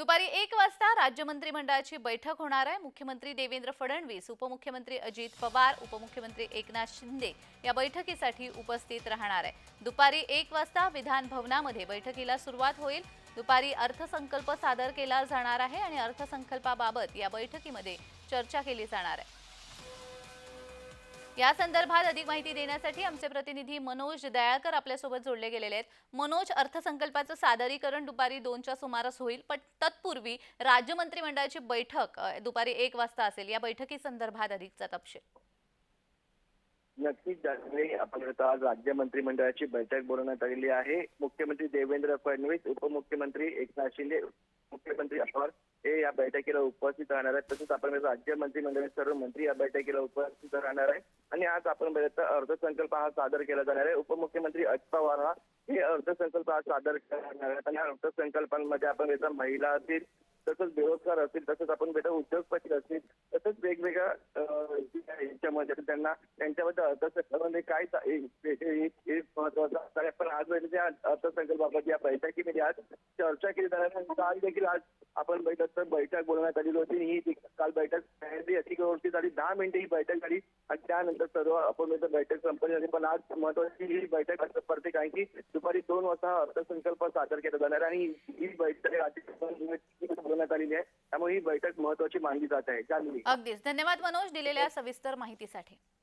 दुपारी एक वाजता राज्य मंत्रिमंडळाची बैठक होणार आहे. मुख्यमंत्री देवेंद्र फडणवीस उपमुख्यमंत्री अजित पवार उपमुख्यमंत्री एकनाथ शिंदे या बैठकीसाठी उपस्थित राहणार आहे. दुपारी एक वाजता विधान भवनामध्ये बैठकीला सुरुवात होईल. दुपारी अर्थसंकल्प सादर केला जाणार आहे आणि अर्थसंकल्पाबाबत या बैठकीमध्ये चर्चा केली जाणार आहे. या संदर्भात अधिक माहिती देण्यासाठी आमचे प्रतिनिधी मनोज दयाळकर आपल्यासोबत जोडले गेलेले आहेत. मनोज अर्थसंकल्पाचं सादरीकरण दुपारी दोनच्या सुमारास होईल पण तत्पूर्वी राज्य मंत्रिमंडळाची बैठक दुपारी एक वाजता असेल. या बैठकी संदर्भात अधिकचा तपशील. नक्कीच आपण आज राज्य मंत्रिमंडळाची बैठक बोलवण्यात आलेली आहे. मुख्यमंत्री देवेंद्र फडणवीस उपमुख्यमंत्री एकनाथ शिंदे मुख्यमंत्री पवार हे या बैठकीला उपस्थित राहणार आहेत. तसंच आपण राज्य मंत्रिमंडळाचे सर्व मंत्री या बैठकीला उपस्थित राहणार आहे आणि आज आपण बघितलं तर अर्थसंकल्प हा सादर केला जाणार आहे. उपमुख्यमंत्री अजित पवार हा हे अर्थसंकल्प हा सादर करणार आहे आणि या अर्थसंकल्पांमध्ये आपण बघितलं महिला असतील तसंच बेरोजगार असतील तसंच आपण बेटा उद्योगपती असतील तसंच वेगवेगळ्या यांच्यामध्ये त्यांना त्यांच्याबद्दल अर्थसंकल्पामध्ये काय महत्वाचं पण आज म्हणजे त्या अर्थसंकल्पाबाबत या बैठकीमध्ये आज चर्चा केली जाणार आहे. काल देखील आज आपण बैठक तर बैठक बोलवण्यात आलेली होती. ही काल बैठक पहिल्यांदा झाली दहा मिनिटं ही बैठक झाली. आणि त्यानंतर सर्व आपण बैठक संपली झाली पण आज महत्वाची ही बैठक असं पडते कारण की दुपारी दोन वाजता अर्थसंकल्प सादर केला जाणार आहे आणि ही बैठक बोलवण्यात आलेली आहे. त्यामुळे ही बैठक महत्वाची मानली जात आहे. अगदीच. धन्यवाद मनोज दिलेल्या सविस्तर माहितीसाठी.